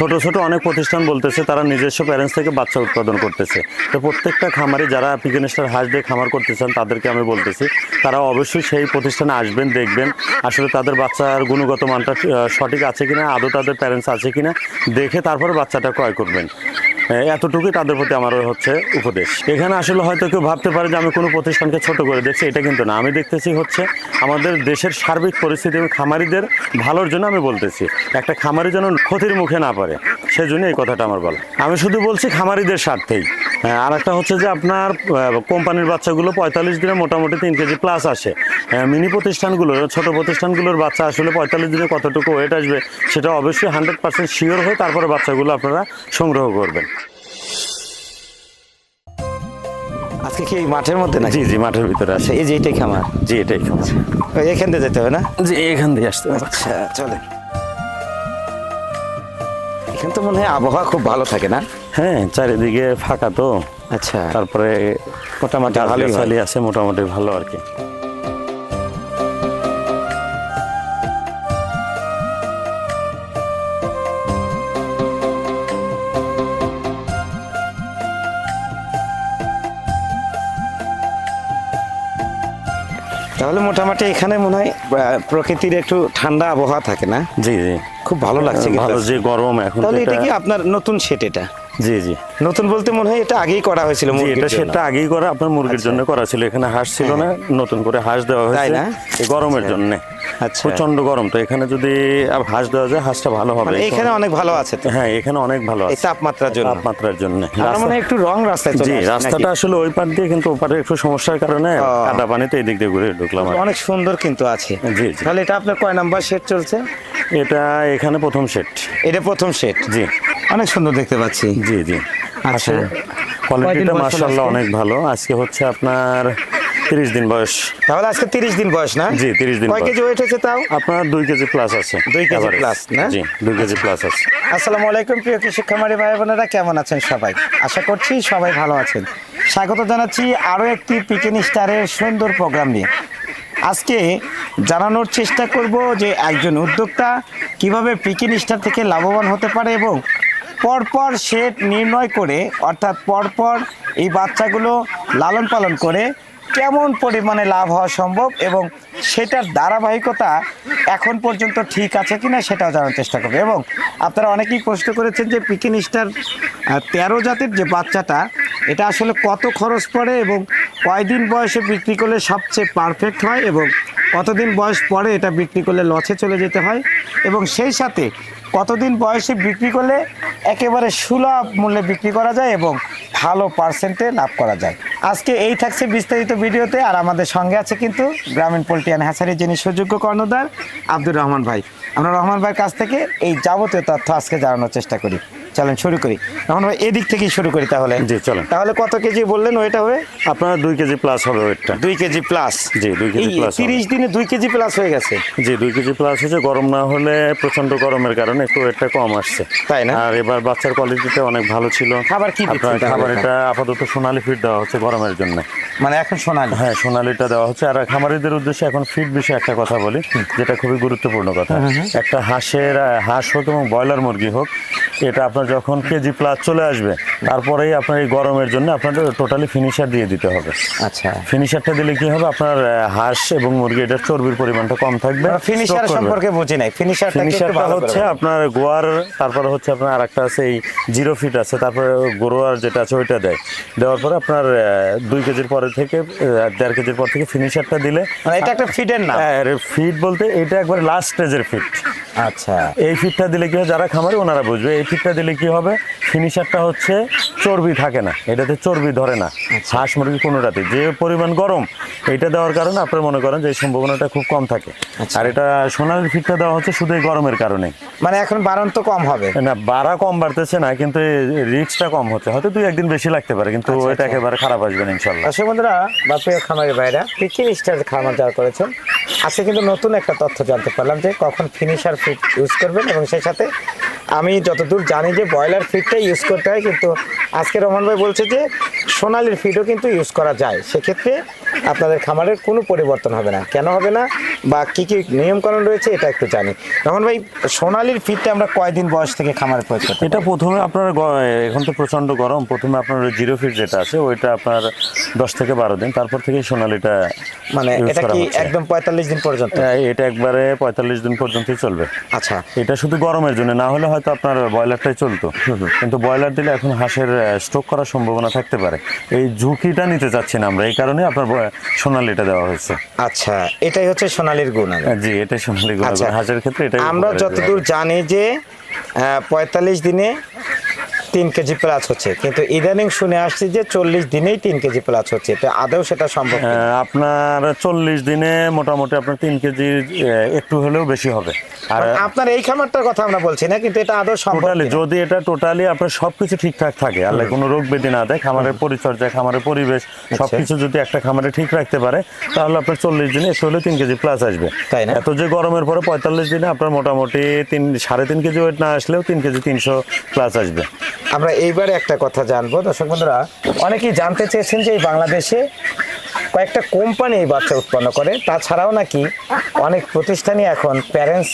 ছোট ছোট অনেক প্রতিষ্ঠান বলতেছে, তারা নিজস্ব প্যারেন্টস থেকে বাচ্চা উৎপাদন করতেছে। তো প্রত্যেকটা খামারে যারা পিকেনেস্টার হাঁস দিয়ে খামার করতে চান, তাদেরকে আমি বলতেছি, তারা অবশ্যই সেই প্রতিষ্ঠানে আসবেন, দেখবেন, আসলে তাদের বাচ্চার গুণগত মানটা সঠিক আছে কিনা, আদৌ তাদের প্যারেন্টস আছে কিনা, দেখে তারপরে বাচ্চাটা ক্রয় করবেন। এতটুকুই তাদের প্রতি আমার হচ্ছে উপদেশ। এখানে আসলে হয়তো কেউ ভাবতে পারে যে আমি কোনো প্রতিষ্ঠানকে ছোট করে দেখছি, এটা কিন্তু না। আমি দেখতেছি হচ্ছে আমাদের দেশের সার্বিক পরিস্থিতি এবং খামারিদের ভালোর জন্য আমি বলতেছি, একটা খামারি যেন ক্ষতির মুখে না পারে সেই জন্য এই কথাটা আমার বলা। আমি শুধু বলছি খামারিদের স্বার্থেই। আর একটা হচ্ছে যে আপনার কোম্পানির বাচ্চাগুলো পঁয়তাল্লিশ দিনে মোটামুটি তিন কেজি প্লাস আসে। আহ, মিনি প্রতিষ্ঠানগুলো ছোট প্রতিষ্ঠানগুলোর বাচ্চা আসলে পঁয়তাল্লিশ দিনে কতটুকু ওয়েট আসবে সেটা অবশ্যই হান্ড্রেড পার্সেন্ট শিওর হয়ে তারপরে বাচ্চাগুলো আপনারা সংগ্রহ করবেন। আজকে কি এই মাঠের মধ্যে নাকি? জি জি মাঠের ভিতরে আছে। আচ্ছা এই যে এটাই খামার? জি এটাই খামার। এখান দিয়ে যেতে হবে না? জি এখান দিয়ে আসতে হবে। আচ্ছা চলে এখানে তো মনে হয় আবহাওয়া খুব ভালো থাকে না? হ্যাঁ চারিদিকে ফাঁকা তো। আচ্ছা। তারপরে মোটামুটি হয়। গাছগাছালি আছে মোটামুটি ভালো আর কি। তাহলে মোটামুটি এখানে মনে হয় প্রকৃতির একটু ঠান্ডা আবহাওয়া থাকে না? জি জি। খুব ভালো লাগছে ভালো যে গরম এখন তাহলে এটা কি আপনার নতুন সেট এটা? জি জি। নতুন বলতে মনে হয় এটা আগেই করা হয়েছিল এটা সেটা আগেই করা আপনার মুরগির জন্য করা ছিল। এখানে হাঁস ছিল না নতুন করে হাঁস দেওয়া হয়েছে? এই গরমের জন্য। আচ্ছা। প্রচণ্ড গরম তো এখানে যদি হাঁস দেওয়া যায় হাঁসটা ভালো হবে। মানে এখানে অনেক ভালো আছে তো? হ্যাঁ এখানে অনেক ভালো আছে। তাপমাত্রার জন্য। তাপমাত্রার জন্য। মনে হয় একটু রং রাস্তায় চলে জি রাস্তাটা আসলে ওই পার দিয়ে কিন্তু ওপারে একটু সমস্যার কারণে। কাদা পানিতে এই দিক দিয়ে ঘুরে ঢুকলাম অনেক সুন্দর কিন্তু আছে। জি জি। তাহলে এটা আপনার কয় নাম্বার সেট চলছে? এটা এখানে প্রথম সেট এটা প্রথম সেট জি। অনেক সুন্দর দেখতে পাচ্ছি। জি জি। আচ্ছা। কয়দিন কোয়ালিটিটা আজকে? অনেক ভালো আজকে হচ্ছে আপনার তিরিশ দিন বয়স তাহলে আজকে তিরিশ দিন বয়স না জি, 30 দিন কয়। কেজি ওয়েট হচ্ছে তাও আপনার দুই কেজি প্লাস আছে দুই কেজি average। plus, না? জি দুই কেজি প্লাস আছে আসসালামু আলাইকুম প্রিয় কৃষক খামারি ভাই বোনেরা কেমন আছেন সবাই আশা করছি সবাই ভালো আছেন স্বাগত জানাচ্ছি আরও একটি পিকেন স্টারের সুন্দর প্রোগ্রাম নিয়ে আজকে জানানোর চেষ্টা করব যে একজন উদ্যোক্তা কীভাবে পিকেন স্টার থেকে লাভবান হতে পারে এবং পরপর সেট নির্ণয় করে, অর্থাৎ পরপর এই বাচ্চাগুলো লালন পালন করে কেমন পরিমাণে লাভ হওয়া সম্ভব এবং সেটার ধারাবাহিকতা এখন পর্যন্ত ঠিক আছে কি না সেটাও জানার চেষ্টা করবে। এবং আপনারা অনেকেই প্রশ্ন করেছেন যে পিকিন স্টার তেরো জাতের যে বাচ্চাটা, এটা আসলে কত খরচ পড়ে এবং কয়দিন বয়সে বিক্রি করলে সবচেয়ে পারফেক্ট হয় এবং কতদিন বয়স পরে এটা বিক্রি করলে লসে চলে যেতে হয়? এবং সেই সাথে কতদিন বয়সে বিক্রি করলে একেবারে সুলভ মূল্যে বিক্রি করা যায় এবং ভালো পার্সেন্টে লাভ করা যায়? আজকে এই থাকছে বিস্তারিত ভিডিওতে আর আমাদের সঙ্গে আছে কিন্তু গ্রামীণ পোল্ট্রি অ্যান্ড যিনি সুযোগ্য কর্ণধার, আব্দুর রহমান ভাই। আমরা রহমান ভাইয়ের কাছ থেকে এই যাবতীয় তথ্য আজকে জানানোর চেষ্টা করি। চলেন শুরু করি। ভাই এদিক থেকেই শুরু করি তাহলে। জি, চলেন। তাহলে কত কেজি বললেন ওইটা হবে? আপনার দুই কেজি প্লাস হবে ওয়েটটা দুই কেজি প্লাস জি দুই কেজি প্লাস তিরিশ দিনে দুই কেজি প্লাস হয়ে গেছে। জি দুই কেজি প্লাস হয়েছে। গরম না হলে প্রচণ্ড গরমের কারণে একটু ওয়েটটা কম আসছে। তাই না? আর এবার বাচ্চার কোয়ালিটিটা অনেক ভালো ছিল। খাবার কি আপনার খাবার এটা আপাতত সোনালি ফিড দেওয়া হচ্ছে গরমের জন্য। মানে এখন সোনালি? হ্যাঁ সোনালিটা দেওয়া হচ্ছে। আর খামারিদের উদ্দেশ্যে এখন ফিড বিষয়ে একটা কথা বলি যেটা খুবই গুরুত্বপূর্ণ কথা। একটা হাঁসের হাঁস হোক এবং ব্রয়লার মুরগি হোক এটা আপনার যখন কেজি প্লাস চলে আসবে তারপরেই আপনার এই গরমের জন্য আপনাদের টোটালি ফিনিশার দিয়ে দিতে হবে। আচ্ছা। ফিনিশারটা দিলে কি হবে? আপনার হাঁস এবং মুরগি এটার চর্বির পরিমাণটা কম থাকবে। ফিনিশার সম্পর্কে বুঝি নাই। ফিনিশারটা একটু ফিনিশারটা হচ্ছে আপনার গোয়ার তারপরে হচ্ছে আপনার আরেকটা আছে এই জিরো ফিট আছে তারপরে গোয়ার যেটা আছে ওইটা দেয়। দেওয়ার পরে আপনার দুই কেজির পরে থেকে দেড় কেজির পর থেকে ফিনিশারটা দিলে মানে এটা একটা ফিডের নাম। ফিট বলতে এটা একবার লাস্ট স্টেজের ফিট আচ্ছা। এই ফিটটা দিলে কি হয় যারা খামারে ওনারা বুঝবে এই ফিটটা দিলে কি হবে? ফিনিশারটা হচ্ছে চর্বি থাকে না। এটাতে চর্বি ধরে না। আচ্ছা। হাঁস মুরগি কোনোটাতে যে পরিমাণ গরম এটা দেওয়ার কারণে আপনার মনে করেন যে এই সম্ভাবনাটা খুব কম থাকে। আচ্ছা। আর এটা সোনালি ফিটটা দেওয়া হচ্ছে শুধু এই গরমের কারণে। মানে এখন বাড়ন তো কম হবে। না বাড়া কম বাড়তেছে না কিন্তু রিক্সটা কম হচ্ছে। হয়তো দুই একদিন বেশি লাগতে পারে কিন্তু আচ্ছা, এটা। একেবারে খারাপ আসবে না ইনশাল্লাহ। দর্শক বন্ধুরা বা প্রিয় খামারি ভাইরা পিকিন স্টার খামার যারা করেছেন? আজকে কিন্তু নতুন একটা তথ্য জানতে পারলাম যে কখন ফিনিশার ফিট ইউজ করবেন এবং সেই সাথে আমি যতদূর জানি যে ব্রয়লার ফিডটাই ইউজ করতে হয়, কিন্তু আজকে রহমান ভাই বলছে যে সোনালির ফিডও কিন্তু ইউজ করা যায়। সেক্ষেত্রে আপনাদের খামারের কোনো পরিবর্তন হবে না। কেন হবে না? বা কি কি নিয়মকানুন রয়েছে এটা একটু জানি। রহমান ভাই সোনালির ফিটটা আমরা কয়দিন বয়স থেকে খামারে প্রয়োগ করতে এটা প্রথমে আপনার এখন তো প্রচণ্ড গরম প্রথমে আপনার জিরো ফিট যেটা আছে ওইটা আপনার দশ থেকে বারো দিন তারপর থেকে সোনালিটা মানে এটা কি একদম পঁয়তাল্লিশ দিন পর্যন্ত? হ্যাঁ, এটা একবারে পঁয়তাল্লিশ দিন পর্যন্তই চলবে। আচ্ছা। এটা শুধু গরমের জন্য না হলে হয়তো আপনার ব্রয়লারটাই চলতো। কিন্তু ব্রয়লার দিলে এখন হাঁসের স্ট্রোক করার সম্ভাবনা থাকতে পারে। এই ঝুঁকিটা নিতে চাচ্ছি না আমরা এই কারণে আপনার সোনালিটা দেওয়া হয়েছে। আচ্ছা এটাই হচ্ছে সোনালির গুণ জি এটা সোনালি গুণাগুণ। হাজার হাঁসের ক্ষেত্রে এটা আমরা যতদূর জানি যে পঁয়তাল্লিশ দিনে তিন কেজি প্লাস হচ্ছে। কিন্তু ইদানিং শুনে আসছি যে চল্লিশ দিনেই তিন কেজি প্লাস হচ্ছে। তো আদৌ সেটা সম্ভব আপনার চল্লিশ দিনে মোটামুটি আপনার তিন কেজি একটু হলেও বেশি হবে। আর আপনার এই খামারটার কথা আমরা বলছি না কিন্তু এটা আদৌ সম্ভব যদি এটা টোটালি আপনার সবকিছু ঠিকঠাক থাকে আল্লাহ কোনো রোগ ব্যাধি না দেয় খামারের পরিচর্যা খামারের পরিবেশ আচ্ছা। সবকিছু যদি একটা খামারে ঠিক রাখতে পারে তাহলে আপনার চল্লিশ দিনে একটু হলে তিন কেজি প্লাস আসবে। তাই না? এত যে গরমের পরে পঁয়তাল্লিশ দিনে আপনার মোটামুটি তিন সাড়ে তিন কেজি ওয়েট না আসলেও তিন কেজি তিনশো প্লাস আসবে। আমরা এইবারে একটা কথা জানব। দর্শক বন্ধুরা, অনেকেই জানতে চেয়েছেন যে এই বাংলাদেশে কয়েকটা কোম্পানি এই বাচ্চা উৎপন্ন করে। তাছাড়াও নাকি অনেক প্রতিষ্ঠানই এখন প্যারেন্টস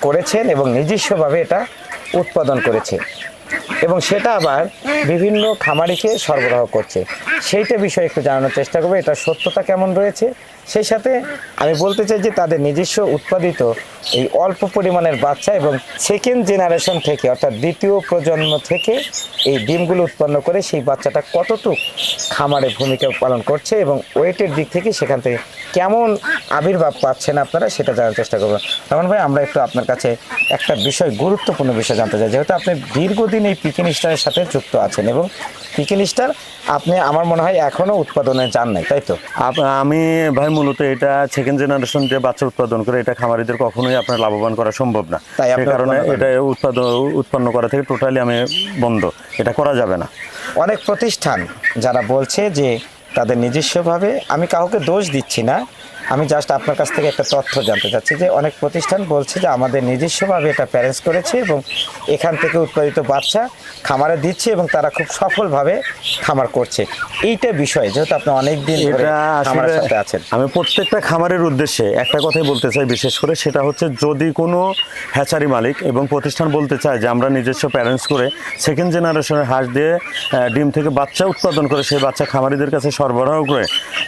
করেছেন এবং নিজস্বভাবে এটা উৎপাদন করেছে। এবং সেটা আবার বিভিন্ন খামারিকে সরবরাহ করছে। সেইটা বিষয়ে একটু জানানোর চেষ্টা করব। এটা সত্যতা কেমন রয়েছে? সেই সাথে আমি বলতে চাই যে তাদের নিজস্ব উৎপাদিত এই অল্প পরিমাণের বাচ্চা এবং সেকেন্ড জেনারেশন থেকে, অর্থাৎ দ্বিতীয় প্রজন্ম থেকে এই ডিমগুলো উৎপন্ন করে সেই বাচ্চাটা কতটুক খামারে ভূমিকা পালন করছে এবং ওয়েটের দিক থেকে সেখান থেকে কেমন আবির্ভাব পাচ্ছেন আপনারা সেটা জানার চেষ্টা করবেন তখন ভাই, আমরা একটু আপনার কাছে একটা বিষয়, গুরুত্বপূর্ণ বিষয় জানতে চাই। যেহেতু আপনি দীর্ঘদিন এই পিকেন স্টারের সাথে যুক্ত আছেন এবং পিকেন স্টার আপনি আমার মনে হয় এখনও উৎপাদনে যান নাই তাই তো? আমি ভাই মূলত এটা সেকেন্ড জেনারেশন যে বাচ্চা উৎপাদন করে এটা খামারিদের কখনোই আপনার লাভবান করা সম্ভব না। তাই কারণে এটা উৎপাদন উৎপন্ন করা থেকে টোটালি আমি বন্ধ। এটা করা যাবে না। অনেক প্রতিষ্ঠান যারা বলছে যে তাদের নিজস্বভাবে আমি কাউকে দোষ দিচ্ছি না আমি জাস্ট আপনার কাছ থেকে একটা তথ্য জানতে চাচ্ছি যে অনেক প্রতিষ্ঠান বলছে যে আমাদের নিজস্বভাবে এটা প্যারেন্টস করেছে এবং এখান থেকে উৎপাদিত বাচ্চা খামারে দিচ্ছে এবং তারা খুব সফলভাবে খামার করছে। এইটা বিষয় যেহেতু আপনি অনেক দিন খামারের সাথে আছেন। আমি প্রত্যেকটা খামারের উদ্দেশ্যে একটা কথাই বলতে চাই বিশেষ করে সেটা হচ্ছে যদি কোনো হ্যাচারি মালিক এবং প্রতিষ্ঠান বলতে চায় যে আমরা নিজস্ব প্যারেন্টস করে সেকেন্ড জেনারেশনের হাঁস দিয়ে ডিম থেকে বাচ্চা উৎপাদন করে সেই বাচ্চা খামারিদের কাছে সরবরাহ করে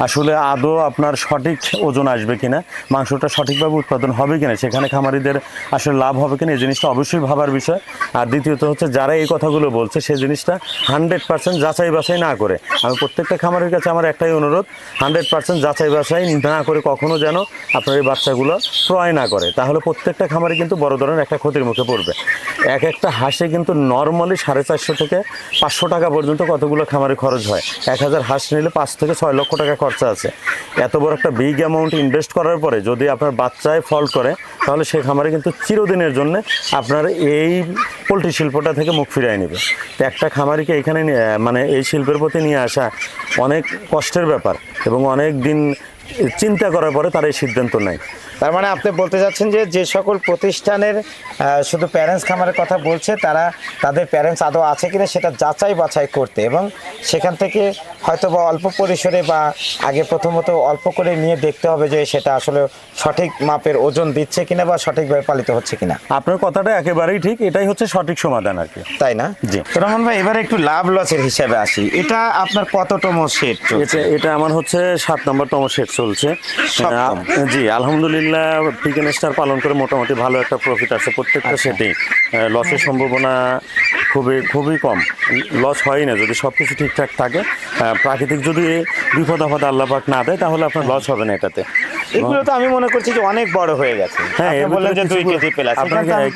আসলে আদৌ আপনার সঠিক ওজন আসবে কিনা, মাংসটা সঠিকভাবে উৎপাদন হবে কিনা, সেখানে খামারিদের আসলে লাভ হবে কিনা, এই জিনিসটা অবশ্যই ভাবার বিষয়। আর দ্বিতীয়ত হচ্ছে, যারা এই কথাগুলো বলছে সেই জিনিসটা হান্ড্রেড পার্সেন্ট যাচাই বাছাই না করে। আমি প্রত্যেকটা খামারের কাছে আমার একটাই অনুরোধ হান্ড্রেড পার্সেন্ট যাচাই বাছাই না করে কখনো যেন আপনার এই বাচ্চাগুলো ক্রয় না করে। তাহলে প্রত্যেকটা খামারে কিন্তু বড় ধরনের একটা ক্ষতির মুখে পড়বে। এক একটা হাঁসে কিন্তু নর্মালি সাড়ে চারশো থেকে পাঁচশো টাকা পর্যন্ত কতগুলো খামারে খরচ হয়। এক হাজার হাঁস নিলে পাঁচ থেকে ছয় লক্ষ টাকা খরচা আছে। এত বড় একটা বিগ অ্যামাউন্ট ইনভেস্ট করার পরে যদি আপনার বাচ্চায় ফল করে, তাহলে সে খামারে কিন্তু চিরদিনের জন্য আপনার এই পোলট্রি শিল্পটা থেকে মুখ ফিরিয়ে নেবে। তো একটা খামারিকে এখানে মানে এই শিল্পের প্রতি নিয়ে আসা অনেক কষ্টের ব্যাপার এবং অনেক দিন চিন্তা করার পরে তার এই সিদ্ধান্ত নেয়। তার মানে আপনি বলতে চাচ্ছেন যে যে সকল প্রতিষ্ঠানের শুধু প্যারেন্টস খামারের কথা বলছে তারা তাদের প্যারেন্টস আদৌ আছে কিনা সেটা যাচাই বাছাই করতে এবং সেখান থেকে হয়তো বা অল্প পরিসরে বা আগে প্রথমত অল্প করে নিয়ে দেখতে হবে যে সেটা আসলে সঠিক মাপের ওজন দিচ্ছে কিনা বা সঠিকভাবে পালিত হচ্ছে কিনা। আপনার কথাটা একেবারেই ঠিক এটাই হচ্ছে সঠিক সমাধান আর কি। তাই না? জি। রহমান ভাই এবারে একটু লাভ লসের হিসাবে আসি। এটা আপনার কততম সেট এটা এটা আমার হচ্ছে সাত নম্বর তম সেট চলছে। জি আলহামদুলিল্লাহ পিকেন স্টার পালন করে মোটামুটি ভালো একটা প্রফিট আছে প্রত্যেকটা সেটিং সেটেই লসের সম্ভাবনা খুবই খুবই কম। লস হয় না যদি সব কিছু ঠিকঠাক থাকে। প্রাকৃতিক যদি বিপদ আপদ আল্লাপাক না দেয় তাহলে আপনার লস হবে না এটাতে। এগুলো তো আমি মনে করছি যে অনেক বড় হয়ে গেছে। হ্যাঁ বললেন যে দুই কেজি প্লাস।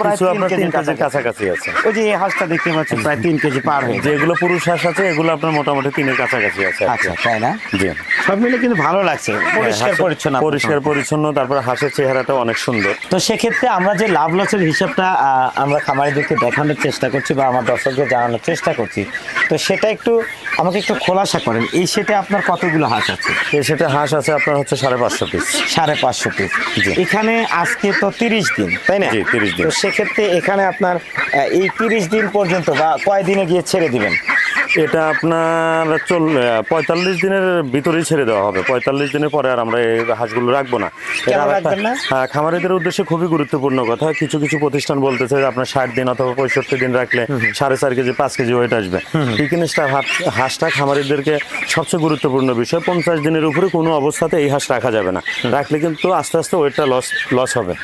কিছু আপনার তিন কেজির কাছাকাছি। আছে। ওই যে এই হাঁসটা দেখতে পাচ্ছি প্রায় তিন কেজি পার হয়ে। যেগুলো পুরুষ হাঁস আছে এগুলো আপনার মোটামুটি তিনের কাছাকাছি আছে আচ্ছা তাই না? জি। সব মিলে কিন্তু ভালো লাগছে পরিষ্কার পরিচ্ছন্ন পরিষ্কার পরিচ্ছন্ন তারপর হাঁসের চেহারাটা অনেক সুন্দর। তো সেক্ষেত্রে আমরা যে লাভ লসের হিসাবটা আমরা খামারিদেরকে দেখানোর চেষ্টা করছি বা আমার দর্শকদের জানানোর চেষ্টা করছি তো সেটা একটু আমাকে একটু খোলাসা করেন এই সেটে আপনার কতগুলো হাঁস আছে? এই সেটা হাঁস আছে আপনার হচ্ছে সাড়ে পাঁচশো পিস সাড়ে পাঁচশো পিস এখানে আজকে তো তিরিশ দিন তাই না? তিরিশ দিন। সেক্ষেত্রে এখানে আপনার এই তিরিশ দিন পর্যন্ত বা কয় দিনে গিয়ে ছেড়ে দিবেন? এটা আপনার চল পঁয়তাল্লিশ দিনের ভিতরেই ছেড়ে দেওয়া হবে। পঁয়তাল্লিশ দিনের পরে আর আমরা এই হাঁসগুলো রাখব না। এটা? হ্যাঁ, খামারিদের উদ্দেশ্যে খুবই গুরুত্বপূর্ণ কথা। কিছু কিছু প্রতিষ্ঠান বলতেছে যে আপনার ষাট দিন অথবা পঁয়ষট্টি দিন রাখলে সাড়ে চার কেজি পাঁচ কেজি ওয়েট আসবে। চিকেন স্টার হাঁসটা খামারিদেরকে সবচেয়ে গুরুত্বপূর্ণ বিষয়। পঞ্চাশ দিনের উপরে কোনো অবস্থাতে এই হাঁস রাখা যাবে না। রাখলে কিন্তু আস্তে আস্তে ওয়েটটা লস লস হবে।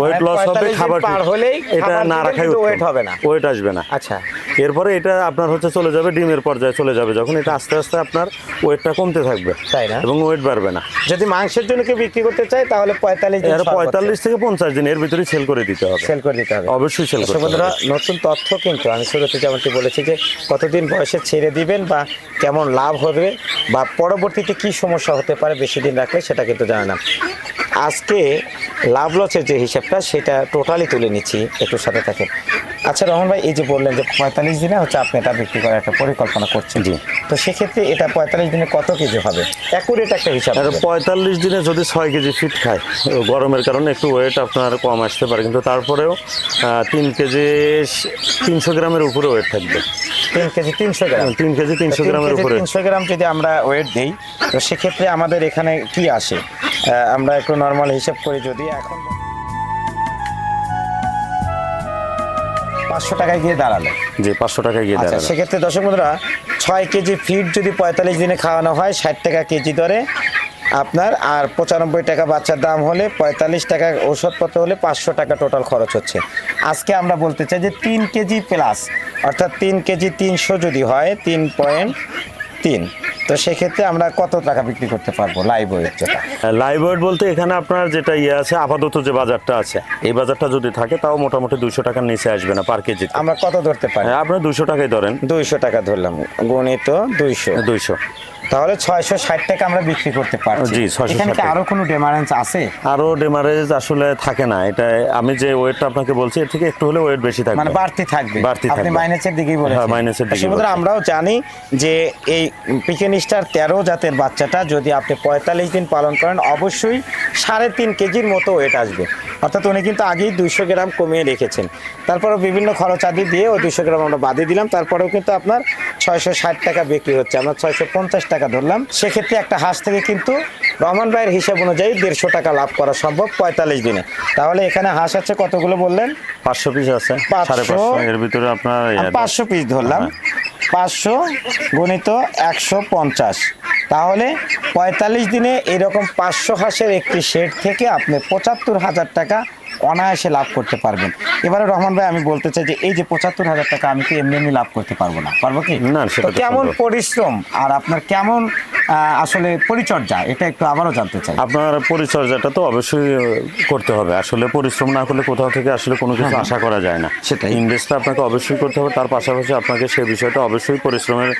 ওয়েট মানে লস হবে খাবার পার হলেই এটা না রাখাই weight হবে না। ওয়েট আসবে না। আচ্ছা। এরপরে এটা আপনার হচ্ছে চলে যাবে ডিমের পর্যায়ে চলে যাবে যখন এটা আস্তে আস্তে আপনার ওয়েটটা কমতে থাকবে তাই না? এবং ওয়েট বাড়বে না। যদি মাংসের জন্য কেউ বিক্রি করতে চায় তাহলে পঁয়তাল্লিশ দিন পঁয়তাল্লিশ থেকে পঞ্চাশ দিন এর ভিতরে সেল করে দিতে হবে। সেল করে দিতে হবে। অবশ্যই সেল করতে বন্ধুরা নতুন তথ্য কিন্তু আমি শুরুতে যেমনটি বলেছি যে কতদিন বয়সে ছেড়ে দিবেন বা কেমন লাভ হবে বা পরবর্তীতে কি সমস্যা হতে পারে বেশি দিন রাখলে সেটা কিন্তু জানে না। আজকে লাভ লসের যে হিসাবটা সেটা টোটালি তুলে নিচ্ছি। একটু সাথে থাকেন। আচ্ছা রহমান ভাই এই যে বললেন যে পঁয়তাল্লিশ দিনে হচ্ছে আপনি এটা বিক্রি করার একটা পরিকল্পনা করছেন। জি। তো সেক্ষেত্রে এটা পঁয়তাল্লিশ দিনে কত কেজি হবে? অ্যাকুরেট একটা হিসাব পঁয়তাল্লিশ দিনে যদি ছয় কেজি ফিট খায় গরমের কারণে একটু ওয়েট আপনার কম আসতে পারে কিন্তু তারপরেও তিন কেজি তিনশো গ্রামের উপরে ওয়েট থাকবে। তিন কেজি তিনশো গ্রাম। তিন কেজি তিনশো গ্রামের উপরে। তিনশো গ্রাম যদি আমরা ওয়েট দিই তো সেক্ষেত্রে আমাদের এখানে কি আসে? আমরা একটু নর্মাল হিসাব করি যদি এখন পাঁচশো টাকায় গিয়ে দাঁড়াল। যে পাঁচশো টাকায় গিয়ে আচ্ছা দাঁড়াবে সেক্ষেত্রে দর্শক বন্ধুরা ছয় কেজি ফিট যদি পঁয়তাল্লিশ দিনে খাওয়ানো হয় ষাট টাকা কেজি দরে আপনার আর পঁচানব্বই টাকা বাচ্চার দাম হলে পঁয়তাল্লিশ টাকা ওষুধপত্র হলে পাঁচশো টাকা টোটাল খরচ হচ্ছে। আজকে আমরা বলতে চাই যে তিন কেজি প্লাস অর্থাৎ তিন কেজি তিনশো যদি হয় তিন পয়েন্ট তিন তো সেক্ষেত্রে আমরা কত টাকা বিক্রি করতে পারব লাইভ ওয়েট যেটা? লাইভ ওয়েট বলতে এখানে আপনার যেটা ইয়ে আছে আপাতত যে বাজারটা আছে এই বাজারটা যদি থাকে তাও মোটামুটি দুশো টাকার নিচে আসবে না পার কেজি আমরা কত ধরতে পারি? আপনি দুশো টাকাই ধরেন। দুইশো টাকা ধরলাম গণিত দুইশো। দুইশো। তাহলে ছয়শো ষাট টাকা আমরা বিক্রি করতে পারছি। জি, 660 এখানে কি। আরও কোনো ডিমারেন্স আছে? আরও ডেমারেজ আসলে থাকে না এটা আমি যে ওয়েটটা আপনাকে বলছি এর থেকে একটু হলে ওয়েট বেশি থাকবে। মানে বাড়তি থাকবে। বাড়তি আপনি থাকবে। মাইনাসের দিকেই বলেছেন। হ্যাঁ, মাইনাসের বলছি। আমরাও জানি যে এই পিকেন স্টার তেরো জাতের বাচ্চাটা যদি আপনি পঁয়তাল্লিশ দিন পালন করেন অবশ্যই সাড়ে তিন কেজির মতো ওয়েট আসবে। অর্থাৎ উনি কিন্তু আগেই দুইশো গ্রাম কমিয়ে রেখেছেন। তারপরেও বিভিন্ন খরচ আদি দিয়ে ওই দুইশো গ্রাম আমরা বাদে দিলাম। তারপরেও কিন্তু আপনার ছয়শো ষাট টাকা বিক্রি হচ্ছে। আমরা ছয়শো পঞ্চাশ টাকা ধরলাম। সেক্ষেত্রে একটা হাঁস থেকে কিন্তু রহমান ভাইয়ের হিসাব অনুযায়ী দেড়শো টাকা লাভ করা সম্ভব পঁয়তাল্লিশ দিনে। তাহলে এখানে হাঁস আছে কতগুলো বললেন? পাঁচশো পিস আছে। পাঁচশো। এর ভিতরে আপনার পাঁচশো পিস ধরলাম। পাঁচশো গণিত একশো পঞ্চাশ। তাহলে পঁয়তাল্লিশ দিনে এরকম পাঁচশো হাঁসের একটি শেড থেকে আপনি পঁচাত্তর হাজার টাকা অনায়াসে লাভ করতে পারবেন। এবারে রহমান ভাই আমি বলতে চাই যে এই যে পঁচাত্তর হাজার টাকা আমি কি এমনি এমনি লাভ করতে পারব না? পারব কি? না, সেটা তো তো কেমন পরিশ্রম আর আপনার কেমন আসলে পরিচর্যা এটা একটু আবারও জানতে চাই। আপনার পরিচর্যাটা তো অবশ্যই করতে হবে। আসলে পরিশ্রম না করলে কোথাও থেকে আসলে কোনো কিছু আশা করা যায় না। সেটাই। ইনভেস্টটা আপনাকে অবশ্যই করতে হবে। তার পাশাপাশি আপনাকে সেই বিষয়টা অবশ্যই পরিশ্রমের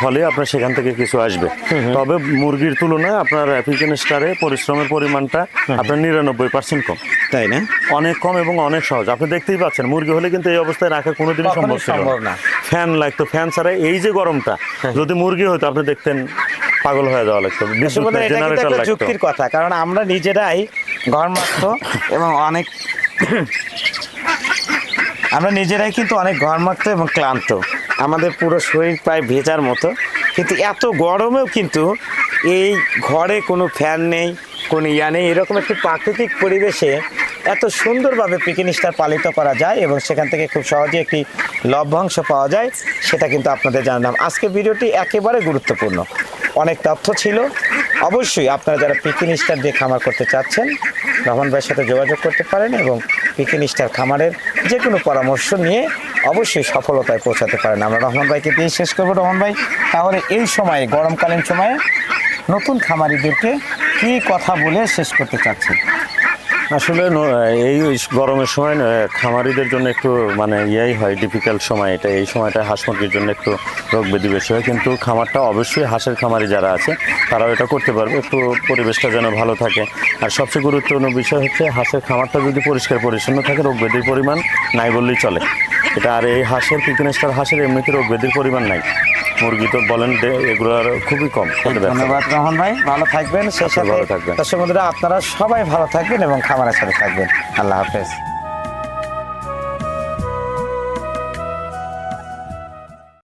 ফলে আপনার সেখান থেকে কিছু আসবে। তবে মুরগির তুলনায় আপনার অ্যাফ্রিকান স্টারে পরিশ্রমের পরিমাণটা আপনার নিরানব্বই পার্সেন্ট কম। তাই না? অনেক কম এবং অনেক সহজ। আপনি দেখতেই পাচ্ছেন মুরগি হলে কিন্তু এই অবস্থায় রাখা কোনোদিনই সম্ভব ছিল না। ফ্যান লাগতো ফ্যান ছাড়া এই যে গরমটা যদি মুরগি হতো আপনি দেখতেন পাগল হয়ে যাওয়া লাগতো। যুক্তির কথা কারণ আমরা নিজেরাই ঘরমাত্র এবং অনেক আমরা নিজেরাই কিন্তু অনেক ঘরমাক্ত এবং ক্লান্ত। আমাদের পুরো শরীর প্রায় ভেজার মতো কিন্তু এত গরমেও কিন্তু এই ঘরে কোনো ফ্যান নেই কোনো ইয়া নেই এরকম একটি প্রাকৃতিক পরিবেশে এত সুন্দরভাবে পিকনিক স্টার পালিত করা যায় এবং সেখান থেকে খুব সহজে একটি লভ্যাংশ পাওয়া যায়, সেটা কিন্তু আপনাদের জানলাম। আজকের ভিডিওটি একেবারে গুরুত্বপূর্ণ। অনেক তথ্য ছিল। অবশ্যই আপনারা যারা পিকিন স্টার দিয়ে খামার করতে চাচ্ছেন, রহমান ভাইয়ের সাথে যোগাযোগ করতে পারেন এবং পিকিন স্টার খামারের যে কোনো পরামর্শ নিয়ে অবশ্যই সফলতায় পৌঁছাতে পারেন। আমরা রহমান ভাইকে দিয়ে শেষ করব। রহমান ভাই, তাহলে এই সময়ে, গরমকালীন সময়ে নতুন খামারিদেরকে কি কথা বলে শেষ করতে চাচ্ছেন? আসলে এই গরমের সময় খামারিদের জন্য একটু মানে ইয়াই হয় ডিফিকাল্ট সময় এটা, এই সময়টা হাঁস মুরগির জন্য একটু রোগ ব্যাধি বেশি হয়। কিন্তু খামারটা অবশ্যই হাঁসের খামারি যারা আছে, তারাও এটা করতে পারবে। একটু পরিবেশটা যেন ভালো থাকে। আর সবচেয়ে গুরুত্বপূর্ণ বিষয় হচ্ছে, হাঁসের খামারটা যদি পরিষ্কার পরিচ্ছন্ন থাকে, রোগ ব্যাধির পরিমাণ নাই বললেই চলে। এটা আর এই হাঁসের পিকনেস্টার হাঁসের এমনিতে রোগ ব্যাধির পরিমাণ নাই। মুরগি তো বলেন এগুলো খুবই কম ধন্যবাদ রহমান ভাই ভালো থাকবেন সে সাথে ভালো থাকবেন। দর্শক বন্ধুরা আপনারা সবাই ভালো থাকবেন এবং খামারের সাথে থাকবেন। আল্লাহ হাফেজ।